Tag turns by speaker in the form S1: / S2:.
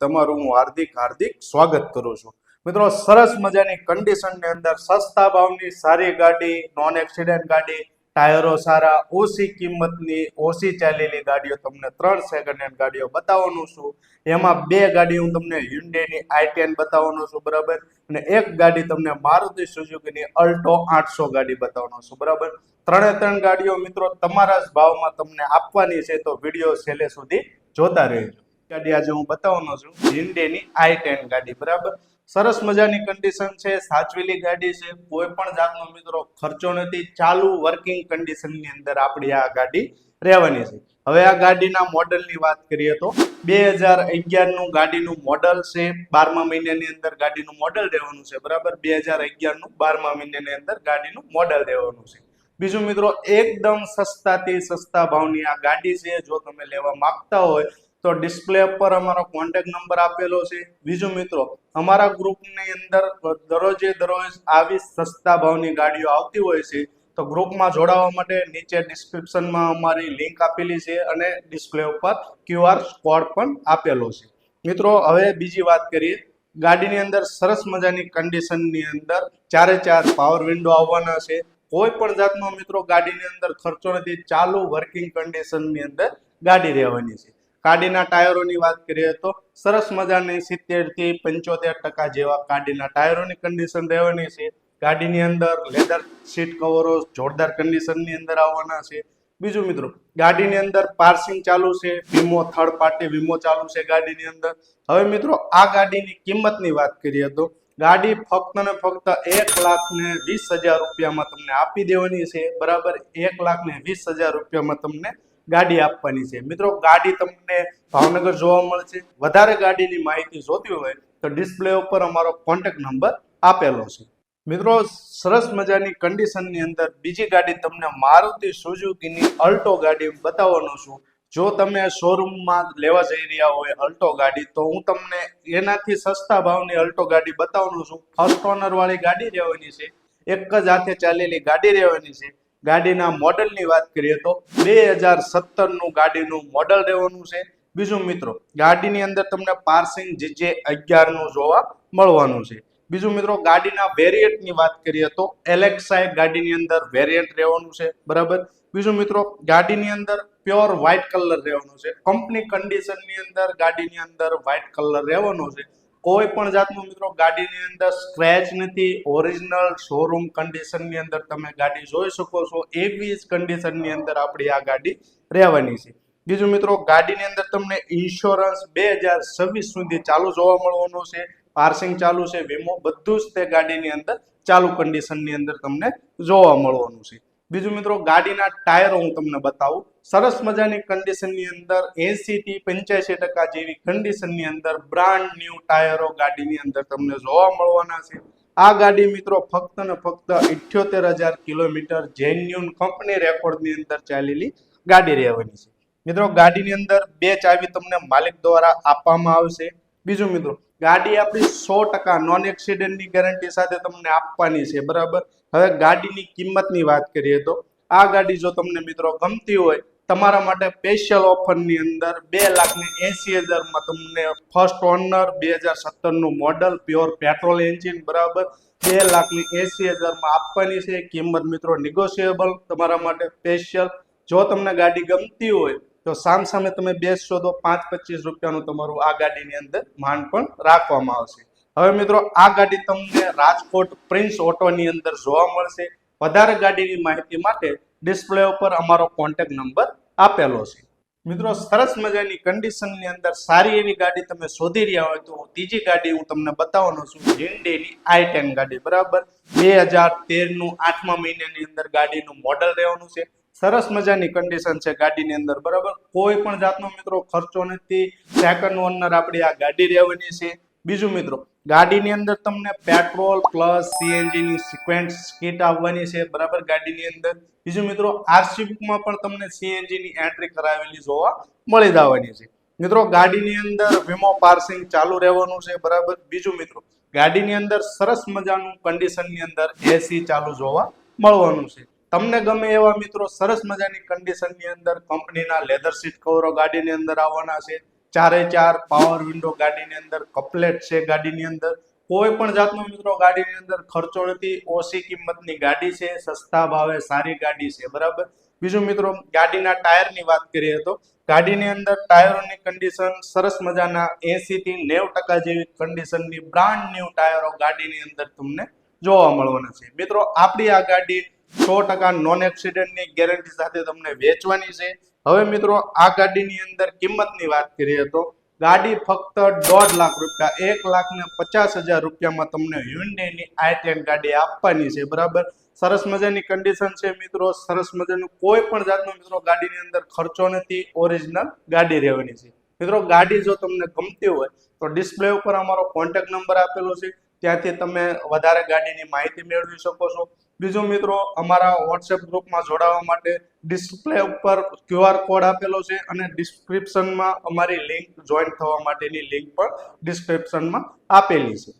S1: તમારું હું હાર્દિક હાર્દિક સ્વાગત કરું છું. મિત્રો, સરસ મજાની કન્ડિશનની અંદર સસ્તા ભાવની સારી ગાડી નોન એક્સિડન્ટ ગાડી, ટાયરો સારા, ઓછી કિંમતની, ઓછી ચાલેલી ગાડીઓ તમને ત્રણ સેકન્ડ હેન્ડ ગાડીઓ બતાવવાનું છું. એમાં બે ગાડી હું તમને હ્યુન્ડેની આઈ ટેન બતાવવાનું છું, બરાબર? અને એક ગાડી તમને મારુતિ સુઝુકીની અલ્ટો આઠસો ગાડી બતાવવાનું છું, બરાબર? ત્રણે ત્રણ ગાડીઓ મિત્રો તમારા જ ભાવમાં તમને આપવાની છે, તો વીડિયો છેલ્લે સુધી જોતા રહેજો. ગાડી આજે હું બતાવવાનો છું. હ્યુન્ડેની આઈ ટેન ગાડી, બરાબર? સરસ મજાની કન્ડિશન છે, સાચવેલી ગાડી છે. કોઈ પણ જાતનો મિત્રો ખર્ચો નથી, ચાલુ વર્કિંગ કન્ડિશનની અંદર આપણી આ ગાડી રહેવાની છે. હવે આ ગાડીના મોડલની વાત કરીએ તો બે હજાર અગિયારનું ગાડીનું મોડલ છે, બારમા મહિનાની અંદર ગાડીનું મોડલ રહેવાનું છે, બરાબર? બે હજાર અગિયારનું બારમા મહિનાની અંદર ગાડીનું મોડલ રહેવાનું છે. બીજું મિત્રો, એકદમ સસ્તાથી સસ્તા ભાવની આ ગાડી છે, જો તમે લેવા માંગતા હોય તો ડિસ્પ્લે પર અમારો કોન્ટેક્ટ નંબર આપેલો છે. બીજું મિત્રો, અમારા ગ્રુપની અંદર દરરોજે દરરોજ આવી સસ્તા ભાવની ગાડીઓ આવતી હોય છે, તો ગ્રુપમાં જોડાવા માટે નીચે ડિસ્ક્રિપ્શનમાં અમારી લિંક આપેલી છે અને ડિસ્પ્લે ઉપર ક્યુઆર કોડ પણ આપેલો છે. મિત્રો, હવે બીજી વાત કરીએ. ગાડીની અંદર સરસ મજાની કન્ડિશનની અંદર ચારે ચાર પાવર વિન્ડો આવવાના છે. કોઈ પણ જાતનો મિત્રો ગાડીની અંદર ખર્ચો નથી, ચાલુ વર્કિંગ કન્ડિશનની અંદર ગાડી રહેવાની છે. ગાડીના ટાયરોની વાત કરીએ તો સરસ મજાની સિત્તેરથી પંચોતેર ટકા જેવા ગાડીના ટાયરોની કન્ડિશન રહેવાની છે. ગાડીની અંદર લેધર સીટ કવરો જોરદાર કન્ડિશનની અંદર આવવાના છે. બીજું મિત્રો, ગાડીની અંદર પાર્સિંગ ચાલુ છે. વીમો થર્ડ પાર્ટી વીમો ચાલુ છે ગાડીની અંદર. હવે મિત્રો, આ ગાડીની કિંમતની વાત કરીએ તો ગાડી ફક્ત ને ફક્ત એક લાખ ને વીસ હજાર રૂપિયામાં તમને આપી દેવાની છે. બરાબર, એક લાખ ને વીસ હજાર રૂપિયામાં તમને ગાડી આપવાની છે. મિત્રો, ગાડી તમને ભાવનગર જોવા મળશે. વધારે ગાડીની માહિતી જોતી હોય તો ડિસ્પ્લે ઉપર અમારો કોન્ટેક્ટ નંબર આપેલો છે. મિત્રો, સરસ મજાની કન્ડિશનની અંદર બીજી ગાડી તમને મારુતિ સુઝુકીની અલ્ટો ગાડી બતાવવાનો છું. જો તમે શોરૂમમાં લેવા જઈ રહ્યા હોય અલ્ટો ગાડી, તો હું તમને એનાથી સસ્તા ભાવની અલ્ટો ગાડી બતાવવાનું છું. ફર્સ્ટ ઓનર વાળી ગાડી રહેવાની છે. એક જ હાથે ચાલેલી ગાડી રહેવાની છે. ગાડીના મોડલની વાત કરીએ તો બે હજાર સત્તરનું ગાડીનું મોડલ રહેવાનું છે. બીજું મિત્રો, ગાડીની અંદર તમને પાર્સિંગ જીજે અગિયારનું જોવા મળવાનું છે. બીજું મિત્રો, ગાડીના વેરિયન્ટની વાત કરીએ તો એલેક્સાઈ ગાડીની અંદર વેરિયન્ટ રહેવાનું છે, બરાબર? બીજું મિત્રો, ગાડીની અંદર પ્યોર વ્હાઇટ કલર રહેવાનું છે. કંપની કન્ડિશનની અંદર ગાડીની અંદર વ્હાઇટ કલર રહેવાનો છે. કોઈ પણ જાતનું મિત્રો ગાડીની અંદર સ્ક્રેચ નથી ઓરિજિનલ શોરૂમ કન્ડિશનની અંદર તમે ગાડી જોઈ શકો છો, એવી જ કન્ડિશનની અંદર આપણી આ ગાડી રહેવાની છે. બીજું મિત્રો, ગાડીની અંદર તમને ઇન્સ્યોરન્સ બે હજાર છવ્વીસ સુધી ચાલુ જોવા મળવાનું છે, પાર્સિંગ ચાલુ છે, વીમો બધું જ તે ગાડીની અંદર ચાલુ કન્ડિશનની અંદર તમને જોવા મળવાનું છે. બીજું મિત્રો, ગાડીના ટાયરો હું તમને બતાવું. સરસ મજાની કન્ડિશનની અંદર એસી થી પંચ્યાસી ટકા જેવી કન્ડિશનની અંદર બ્રાન્ડ ન્યૂ ટાયરો ગાડીની અંદર તમને જોવા મળવાના છે. આ ગાડી મિત્રો ફક્ત ને ફક્ત ઇઠ્યોતેર હજાર કિલોમીટર જેન્યુન કંપની રેકોર્ડની અંદર ચાલેલી ગાડી રહેવાની છે. મિત્રો, ગાડીની અંદર બે ચાવી તમને માલિક દ્વારા આપવામાં આવશે. બીજું મિત્રો ગાડી આપણી સો ટકા નોન એક્સિડન્ટની ગેરંટી સાથે તમને આપવાની છે, બરાબર? હવે ગાડીની કિંમતની વાત કરીએ તો, આ ગાડી જો તમને મિત્રો ગમતી હોય, તમારા માટે સ્પેશિયલ ઓફરની અંદર બે લાખ એંસી હજારમાં તમને ફર્સ્ટ ઓનર બે હજાર સત્તરનું મોડલ પ્યોર પેટ્રોલ એન્જિન બરાબર? બે લાખની એસી હજારમાં આપવાની છે, કિંમત મિત્રો નિગોશિયેબલ તમારા માટે સ્પેશિયલ જો તમને ગાડી ગમતી હોય તો સામ સામે તમે બેસશો તો પાંચ પચીસ રૂપિયાનું તમારું આ ગાડીની અંદર માંડ પણ રાખવામાં આવશે. હવે મિત્રો, આ ગાડી તમને રાજકોટ પ્રિન્સ ઓટોની અંદર જોવા મળશે. વધારે ગાડીની માહિતી માટે ડિસ્પ્લે ઉપર અમારો કોન્ટેક્ટ નંબર આપેલો છે. મિત્રો, સરસ મજાની કન્ડિશનની અંદર સારી એવી ગાડી તમે શોધી રહ્યા હોય તો ત્રીજી ગાડી હું તમને બતાવવાનો છું. હિન્ડેની આઈ ટેન ગાડી, બરાબર? બે હજાર તેરનું આઠમા મહિનાની અંદર ગાડીનું મોડલ રહેવાનું છે. સરસ મજાની કન્ડિશન છે ગાડીની અંદર, બરાબર? કોઈ પણ જાતનો મિત્રો ખર્ચો નથી. સેકન્ડ ઓનર આપણી આ ગાડી રહેવાની છે. બીજું મિત્રો, ગાડીની અંદર તમને પેટ્રોલ પ્લસ સીએનજી ની સિક્વેન્સ કીટ આવવાની છે, બરાબર, ગાડીની અંદર. બીજું મિત્રો આરસી બુકમાં પણ તમને સીએનજી ની એન્ટ્રી કરાવેલી જોવા મળી જવાની છે. મિત્રો, ગાડીની અંદર વીમો પાર્સિંગ ચાલુ રહેવાનું છે, બરાબર? બીજું મિત્રો, ગાડીની અંદર સરસ મજાનું કન્ડિશનની અંદર એસી ચાલુ જોવા મળવાનું છે. તમને ગમે એવા મિત્રો, સરસ મજાની કન્ડિશનની અંદર કંપનીના લેધર સીટ કવરો ગાડીની અંદર આવવાના છે. ચારે ચાર પાવર વિન્ડો ગાડીની અંદર કપલેટ છે ગાડીની અંદર. કોઈ પણ જાતનો મિત્રો ગાડીની અંદર ખર્ચો નથી, ઓછી કિંમતની ગાડી છે, સસ્તા ભાવે સારી ગાડી છે, બરાબર? બીજું મિત્રો, ગાડીના ટાયરની વાત કરીએ તો, ગાડીની અંદર ટાયરોની કન્ડિશન સરસ મજાના એસી થી નેવ ટકા જેવી કન્ડિશનની બ્રાન્ડ ન્યૂ ટાયરો ગાડીની અંદર તમને જોવા મળવાના છે. મિત્રો, આપણી આ ગાડી સો ટકા નોન એક્સિડન્ટની ગેરંટી સાથે તમને વેચવાની છે. હવે મિત્રો, આ ગાડીની અંદર કિંમતની વાત કરીએ તો ગાડી ફક્ત દોઢ લાખ રૂપિયા, એક લાખ ને પચાસ હજાર રૂપિયામાં તમને હ્યુન્ડેની આઈ ટેન ગાડી આપવાની છે. બરાબર? સરસ મજાની કન્ડિશન છે મિત્રો. સરસ મજાનું કોઈ પણ જાતનો મિત્રો ગાડીની અંદર ખર્ચો નથી. ઓરિજિનલ ગાડી રહેવાની છે. મિત્રો, ગાડી જો તમને ગમતી હોય તો ડિસ્પ્લે ઉપર અમારો કોન્ટેક્ટ નંબર આપેલો છે. ત્યાંથી તમે વધારે ગાડીની માહિતી મેળવી શકો છો. બીજું મિત્રો અમારા વોટ્સએપ ગ્રુપમાં જોડાવા માટે ડિસ્પ્લે ઉપર ક્યુઆર કોડ આપેલો છે અને ડિસ્ક્રિપ્શનમાં અમારી લિંક જોઈન થવા માટેની લિંક પણ ડિસ્ક્રિપ્શનમાં આપેલી છે.